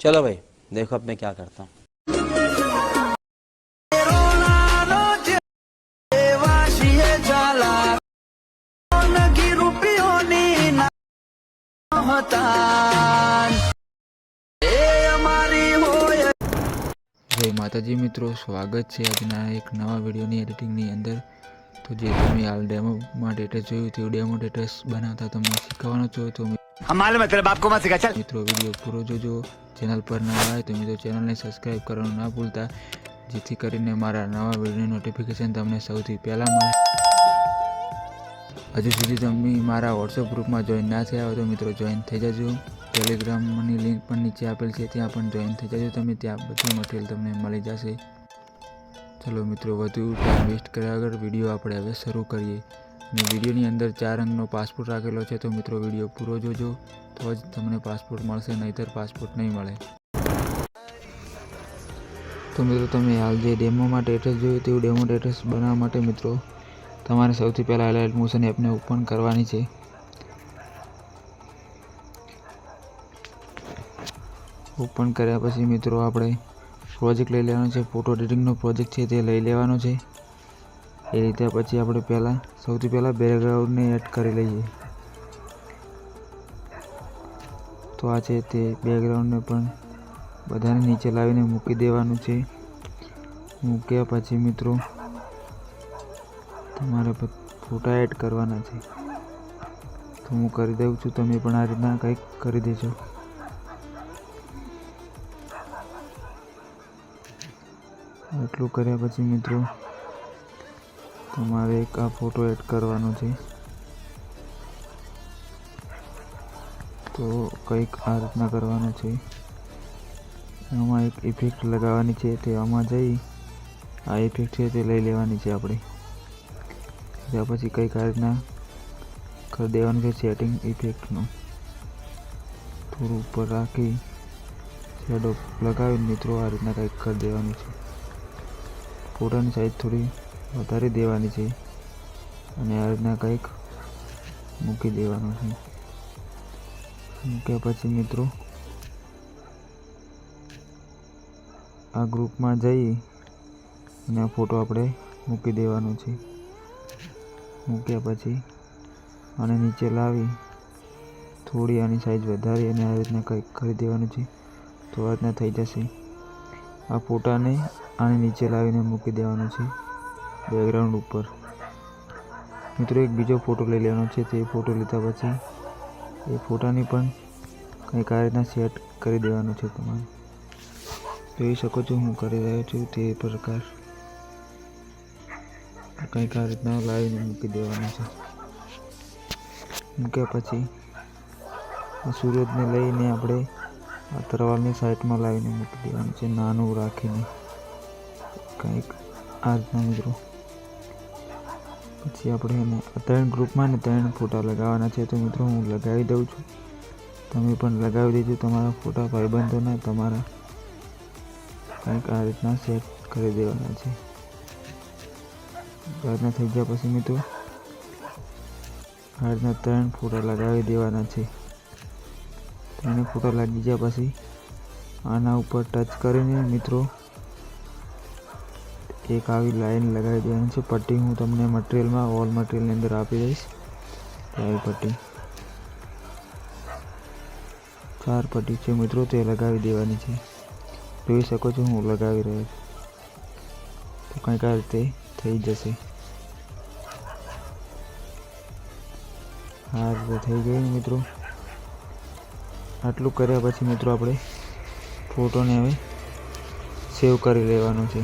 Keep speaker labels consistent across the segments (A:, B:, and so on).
A: चलो भाई देखो अब मैं क्या करता हूँ
B: જય માતાજી મિત્રો સ્વાગત છે આજના એક નવા વિડીયોની એડિટિંગની અંદર તો જે તમે હાલ ડેમો માટે જોયું તેવું ડેમો ટેસ્ટ બનાવતા તમને શીખવાનો છો તો મિત્રો વિડિયો પૂરો જોજો. ચેનલ પર નવા હોય તો મિત્રો ચેનલને સબસ્ક્રાઇબ કરવાનું ના ભૂલતા. જેથી કરીને મારા નવા વીડિયો નોટિફિકેશન તમને સૌથી પહેલાં મળે. હજુ સુધી તમે મારા વોટ્સઅપ ગ્રુપમાં જોઈન ના થયા હોય તો મિત્રો જોઈન થઈ જજો. ટેલિગ્રામની લિંક પણ નીચે આપેલ છે ત્યાં પણ જોઈન થઈ જજો તમે ત્યાં બધું મટીરિયલ તમને મળી જશે. ચલો મિત્રો, વધુ ટાઈમ વેસ્ટ કર્યા વગર વીડિયો આપણે હવે શરૂ કરીએ. અને વિડીયોની અંદર ચાર અંકનો પાસપોર્ટ રાખેલો છે, તો મિત્રો વીડિયો પૂરો જોજો. તો જ તમને પાસપોર્ટ મળશે, નહીંતર પાસપોર્ટ નહીં મળે. તો મિત્રો, તમે હાલ જે ડેમો માટે એડ્રેસ જોયું તેવું ડેમો એડ્રેસ બનાવવા માટે મિત્રો, તમારે સૌથી પહેલાં એલાઇટ મોશન એપને ઓપન કરવાની છે. ઓપન કર્યા પછી મિત્રો, આપણે પ્રોજેક્ટ લઈ લેવાનો છે. ફોટો એડિટિંગનો પ્રોજેક્ટ છે તે લઈ લેવાનો છે. એ રીતે પછી આપણે પહેલાં, સૌથી પહેલાં બેકગ્રાઉન્ડને એડ કરી લઈએ. તો આ છે તે બેકગ્રાઉન્ડને પણ બધાને નીચે લાવીને મૂકી દેવાનું છે. મૂક્યા પછી મિત્રો, તમારે ફોટા એડ કરવાના છે. તો હું કરી દઉં છું. તમે પણ આ રીતના કંઈક કરી દેજો. આટલું કર્યા પછી મિત્રો, તમારે એક આ ફોટો એડ કરવાનો છે. તો કંઈક આ રીતના કરવાનું છે. આમાં એક ઇફેક્ટ લગાવવાની છે તે આમાં જઈ આ ઇફેક્ટ છે તે લઈ લેવાની છે આપણે. ત્યાર પછી કંઈક આ રીતના કરી દેવાનું છે સેટિંગ ઇફેક્ટનું થોડું ઉપર રાખી શેડો લગાવીને મિત્રો આ રીતના કંઈક કરી દેવાનું છે. ફોટાની સાઈઝ થોડી વધારી દેવાની છે અને આ રીતના કંઈક મૂકી દેવાનું છે. મૂક્યા પછી મિત્રો, આ ગ્રુપમાં જઈ અને આ ફોટો આપણે મૂકી દેવાનો છે. મૂક્યા પછી અને નીચે લાવી, થોડી આની સાઈઝ વધારી અને આ રીતના કંઈક કરી દેવાનું છે. તો આ રીતના થઈ જશે. આ ફોટાને આની નીચે લાવીને મૂકી દેવાનો છે બેકગ્રાઉન્ડ ઉપર. મિત્રો, એક બીજો ફોટો લઈ લેવાનો છે, તે ફોટો લીધા પછી એ ફોટાની પણ કંઈક આ રીતના સેટ કરી દેવાનો છે તમારે. જોઈ શકો છો હું કરી રહ્યો છું તે પ્રકાર. કંઈક આ રીતના લાવીને મૂકી દેવાનો છે. મૂક્યા પછી સૂરજને લઈને આપણે આ તરવારની સાઈડમાં લાવીને મૂકી દેવાનું છે, નાનું રાખીને. કંઈક આ રીતના મિત્રો. પછી આપણે એને ત્રણ ગ્રુપમાં ને ત્રણ ફોટા લગાવવાના છે, તો મિત્રો હું લગાવી દઉં છું. તમે પણ લગાવી દેજો તમારા ફોટા, ભાઈબંધોને તમારા. કંઈક આ રીતના સેટ કરી દેવાના છે. આ થઈ ગયા પછી મિત્રો. આ રીતના ત્રણ ફોટા લગાવી દેવાના છે. ત્રણે ફોટા લાગી ગયા પછી. આના ઉપર ટચ કરીને મિત્રો, એક આવી લાઈન લગાવી દેવાની છે. પટ્ટી હું તમને મટીરિયલમાં ઓલ મટીરિયલની અંદર આપી દઈશ. આવી પટ્ટી. ચાર પટ્ટી છે મિત્રો, તે લગાવી દેવાની છે. જોઈ શકો છો હું લગાવી રહ્યો છું. તો કંઈક આ રીતે થઈ જશે. આ રીતે થઈ ગયું મિત્રો. આટલું કર્યા પછી મિત્રો આપણે ફોટોને હવે સેવ કરી લેવાનો છે.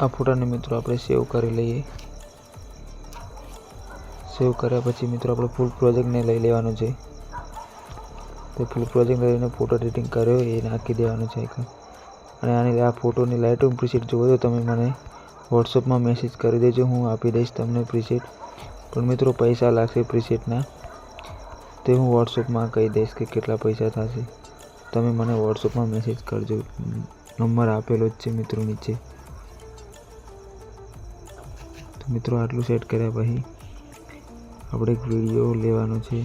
B: આ ફોટાને મિત્રો આપણે સેવ કરી લઈએ. સેવ કર્યા પછી મિત્રો આપણે ફૂલ પ્રોજેક્ટને લઈ લેવાનો છે. તો ફૂલ પ્રોજેક્ટ લઈને ફોટો એડિટિંગ કર્યો એ નાખી દેવાનું છે અને આની આ ફોટોની લાઇટરૂમ પ્રીસેટ જોવો તો તમે મને વોટ્સઅપમાં મેસેજ કરી દેજો, હું આપી દઈશ તમને પ્રીસેટ પણ મિત્રો, પૈસા લાગશે પ્રીસેટના તે હું વોટ્સઅપમાં કહી દઈશ કે કેટલા પૈસા થશે. તમે મને વોટ્સઅપમાં મેસેજ કરજો. નંબર આપેલો જ છે મિત્રો નીચે. તો મિત્રો, આટલું સેટ કર્યા પછી આપણે એક વીડિયો લેવાનો છે.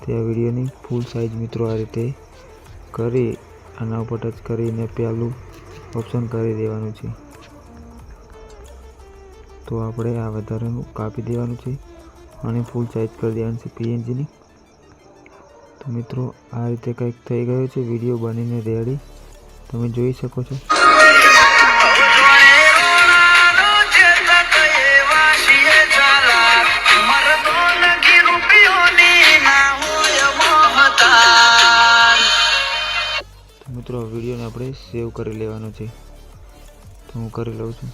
B: તે આ વિડીયોની ફૂલ સાઇઝ મિત્રો આ રીતે કરી, આના ઉપર ટચ કરીને પહેલું ઓપ્શન કરી દેવાનું છે. તો આપણે આ વધારાનું કાપી દેવાનું છે. અને ફૂલ સાઇઝ કરી દેવાનું છે પીએનજીની તો મિત્રો, આ રીતે કંઈક થઈ ગયો છે. વીડિયો બનીને રેડી તમે જોઈ શકો છો. મિત્રો વિડીયોને આપણે સેવ કરી લેવાનો છે. તો હું કરી લઉં છું.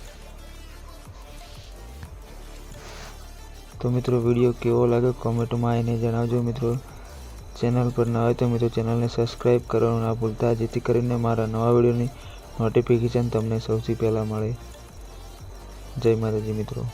B: તો મિત્રો વીડિયો કેવો લાગ્યો કોમેન્ટમાં આવીને જણાવજો મિત્રો. ચેનલ પર ન હોય તો મિત્રો ચેનલને સબસ્ક્રાઈબ કરવાનું ના ભૂલતા, જેથી કરીને મારા નવા વિડીયોની નોટિફિકેશન તમને સૌથી પહેલાં મળે. જય માતાજી મિત્રો.